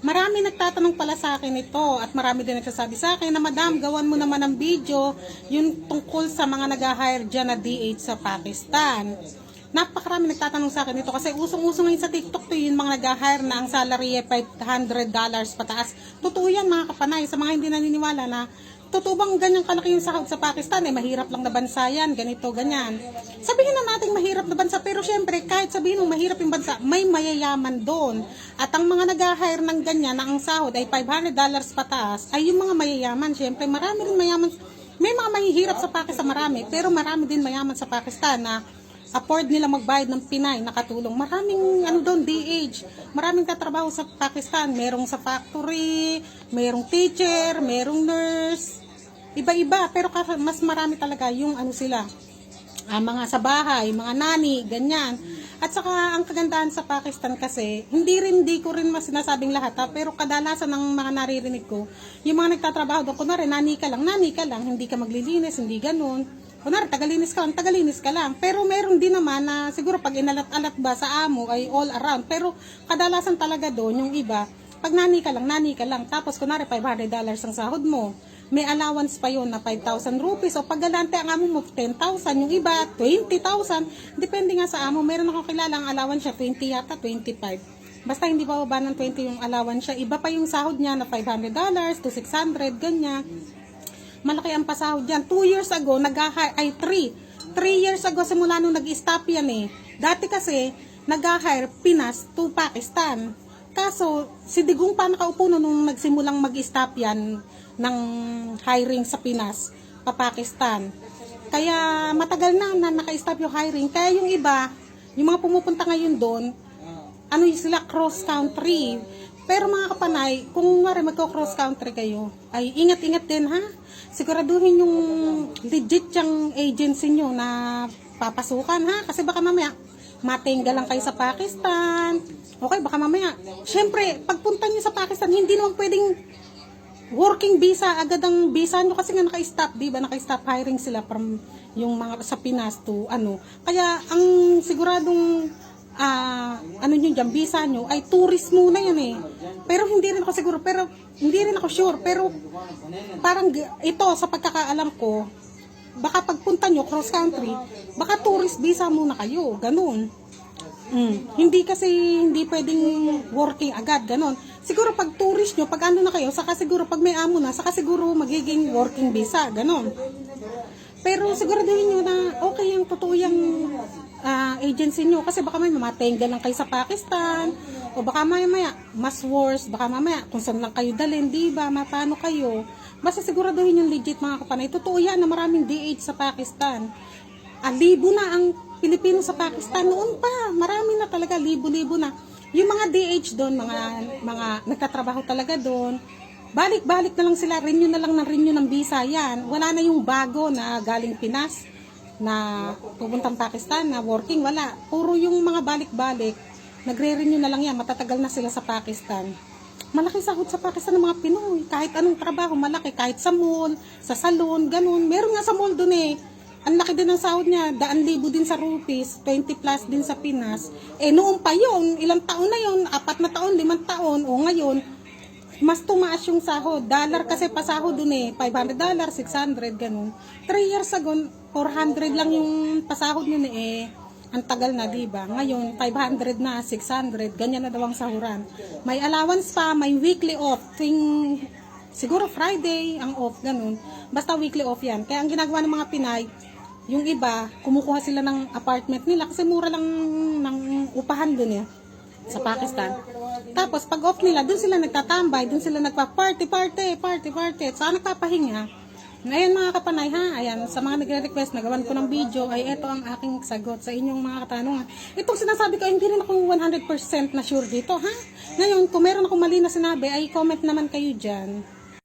Marami nagtatanong pala sa akin ito at marami din nagsasabi sa akin na madam, gawan mo naman ng video yung tungkol sa mga nag-hire dyan na DH sa Pakistan. Napakarami nagtatanong sa akin ito kasi usong-usong ngayon sa TikTok to yung mga nag-hire na ang salary ay $500 pataas. Totoo yan mga kapanay sa mga hindi naniniwala na totoo bang ganyang kalaki yung sahod sa Pakistan eh mahirap lang na bansa yan, ganito, ganyan. Sabihin na natin mahirap na bansa pero syempre kahit sabihin mo mahirap yung bansa, may mayayaman doon. At ang mga nag-hire ng ganyan na ang sahod ay $500 pataas ay yung mga mayayaman. Syempre marami rin mayaman, may mga mahihirap sa Pakistan marami pero marami din mayaman sa Pakistan na afford nila magbayad ng Pinay na katulong. Maraming ano doon, DH. Maraming katrabaho sa Pakistan. Merong sa factory, merong teacher, merong nurse. Iba-iba, pero mas marami talaga yung ano sila. Ah, mga sa bahay, mga nani, ganyan. At saka ang kagandahan sa Pakistan kasi, hindi rin, di ko rin mas sinasabing lahat ha, pero kadalasan ng mga naririnig ko, yung mga nagtatrabaho doon, kunwari, nani ka lang, nani ka lang, hindi ka maglilinis, hindi ganun. Kunwari, tagalinis ka lang, tagalinis ka lang. Pero meron din naman na siguro pag inalat-alat ba sa amo ay all around. Pero kadalasan talaga doon, yung iba, pag nani ka lang, nani ka lang. Tapos kunwari, $500 ang sahod mo. May allowance pa yon na 5,000 rupees. O pag ang amo mo, 10,000. Yung iba, 20,000. Depende nga sa amo. Meron akong kilala ang allowance siya, 20 yata, 25. Basta hindi pa baba ng 20 yung allowance siya. Iba pa yung sahod niya na $500 to 600, ganyan malaki ang pasahod dyan. Two years ago, nag ay three. Three years ago, simula nung nag-stop yan eh. Dati kasi, nag-hire Pinas to Pakistan. Kaso, si Digong pa nakaupo nun nung nagsimulang mag-stop yan ng hiring sa Pinas pa Pakistan. Kaya matagal na na naka-stop yung hiring. Kaya yung iba, yung mga pumupunta ngayon doon, ano sila cross country. Pero mga kapanay, kung nga magko-cross country kayo, ay ingat-ingat din ha. Siguraduhin yung legit yung agency nyo na papasukan ha. Kasi baka mamaya, matingga lang kayo sa Pakistan. Okay, baka mamaya. Siyempre, pagpunta nyo sa Pakistan, hindi naman pwedeng working visa, agad ang visa nyo kasi nga naka-stop, di ba? Naka-stop hiring sila from yung mga sa Pinas to ano. Kaya ang siguradong ah ano nyo dyan, visa nyo, ay tourist muna yun eh. Pero hindi rin ako siguro, pero hindi rin ako sure, pero parang ito sa pagkakaalam ko, baka pagpunta nyo cross country, baka tourist visa muna kayo, ganun. Mm. Hindi kasi hindi pwedeng working agad, ganun. Siguro pag tourist nyo, pag ano na kayo, saka siguro pag may amo na, saka siguro magiging working visa, ganun. Pero siguraduhin nyo na okay yung totoo yung ah, agency nyo. Kasi baka may mamatengga lang kayo sa Pakistan. O baka maya, mas worse. Baka mamaya, kung saan lang kayo dalhin, di ba? Mapano kayo? Basta siguraduhin yung legit mga kapanay. Totoo yan na maraming DH sa Pakistan. Ah, libo na ang Pilipino sa Pakistan. Noon pa, marami na talaga, libo-libo na. Yung mga DH doon, mga, mga nagtatrabaho talaga doon, balik-balik na lang sila, renew na lang ng renew ng visa yan. Wala na yung bago na galing Pinas na pupuntang Pakistan na working, wala. Puro yung mga balik-balik, nagre-renew na lang yan, matatagal na sila sa Pakistan. Malaki sahod sa Pakistan ng mga Pinoy. Kahit anong trabaho, malaki. Kahit sa mall, sa salon, ganun. Meron nga sa mall dun eh. Ang laki din ng sahod niya. Daan libo din sa rupees. 20 plus din sa Pinas. Eh noon pa yun. Ilang taon na yun. Apat na taon, limang taon. O ngayon, mas tumaas yung sahod. Dollar kasi pasahod dun eh. 500 dollar, 600, ganun. 3 years ago, 400 lang yung pasahod nun eh. Ang tagal na, di ba? Ngayon, 500 na, 600, ganyan na daw ang sahuran. May allowance pa, may weekly off. Ting, siguro Friday ang off, ganun. Basta weekly off yan. Kaya ang ginagawa ng mga Pinay, yung iba, kumukuha sila ng apartment nila kasi mura lang ng upahan dun eh sa Pakistan. Tapos pag off nila, dun sila nagtatambay, dun sila nagpa-party, party, party, party. Saan nagpapahinga? Ngayon mga kapanay ha, ayan, sa mga nagre-request na gawan ko ng video, ay ito ang aking sagot sa inyong mga katanungan. Itong sinasabi ko, hindi rin ako 100% na sure dito ha. Ngayon, kung meron akong mali na sinabi, ay comment naman kayo dyan.